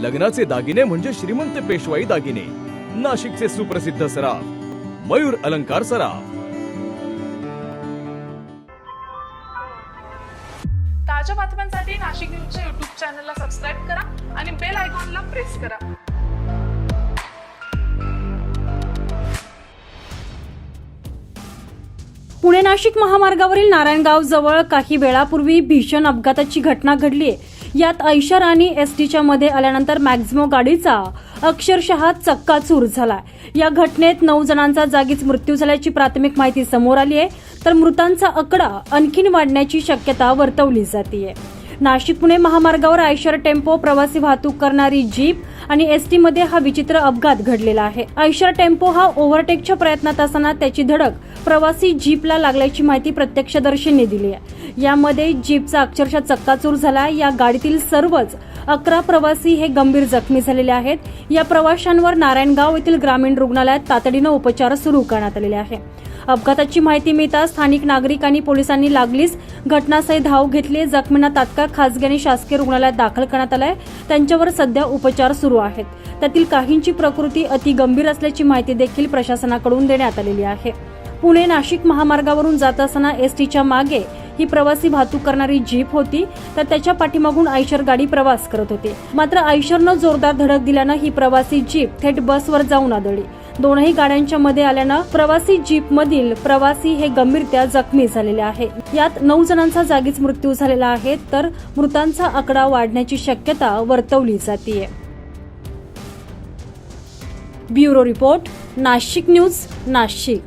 लग्नाचे दागिने म्हणजे श्रीमंत पेशवाई दागिने. नाशिकचे सुप्रसिद्ध सराफ मयूर अलंकार सराफ. ताज्या बातम्यांसाठी नाशिक न्यूजच्या युट्यूब चॅनलला सबस्क्राईब करा आणि बेल आयकॉनला प्रेस करा. पुणे नाशिक महामार्गावरील नारायणगाव जवळ काही वेळापूर्वी भीषण अपघाताची घटना घडली यात ऐशर आणि एस टीच्या मध्ये आल्यानंतर मॅक्झिमो गाडीचा अक्षरशः चक्काचूर झाला या घटनेत नऊ जणांचा जागीच मृत्यू झाल्याची प्राथमिक माहिती समोर आली आहे तर मृतांचा आकडा आणखीन वाढण्याची शक्यता वर्तवली जाते नाशिक पुणे महामार्गावर आयशर टेम्पो प्रवासी वाहतूक करणारी जीप आणि एस टीमध्ये हा विचित्र अपघात घडलेला आहे. आयशर टेम्पो हा ओव्हरटेकच्या प्रयत्नात असताना त्याची धडक प्रवासी जीपला लागल्याची माहिती प्रत्यक्षदर्शींनी दिली आहे. यामध्ये जीपचा अक्षरशः चक्काचूर झाला. या गाडीतील सर्वच अकरा प्रवासी हे गंभीर जखमी झालेले आहेत. या प्रवाशांवर नारायणगाव येथील ग्रामीण रुग्णालयात तातडीनं उपचार सुरू करण्यात आलेले आहे. अपघाताची माहिती मिळताच स्थानिक नागरिक आणि पोलिसांनी लागलीच घटनास्थळी धाव घेतली. जखमींना तात्काळ खासगी आणि शासकीय रुग्णालयात दाखल करण्यात आलाय. त्यांच्यावर सध्या उपचार सुरू आहेत. त्यातील काहींची प्रकृती अति गंभीर असल्याची माहिती देखील प्रशासनाकडून देण्यात आलेली आहे. पुणे नाशिक महामार्गावरून जात असताना एसटीच्या मागे ही प्रवासी वाहतूक करणारी जीप होती तर त्याच्या पाठीमागून आयशर गाडी प्रवास करत होती. मात्र आयशरनं जोरदार धडक दिल्यानं ही प्रवासी जीप थेट बसवर जाऊन आदळली. दोनही गाड्यांच्या मध्ये आल्यानं प्रवासी जीप मधील प्रवासी हे गंभीरत्या जखमी झालेले आहे. यात नऊ जणांचा जागीच मृत्यू झालेला आहे तर मृतांचा आकडा वाढण्याची शक्यता वर्तवली जाते bureau report Nashik news Nashik.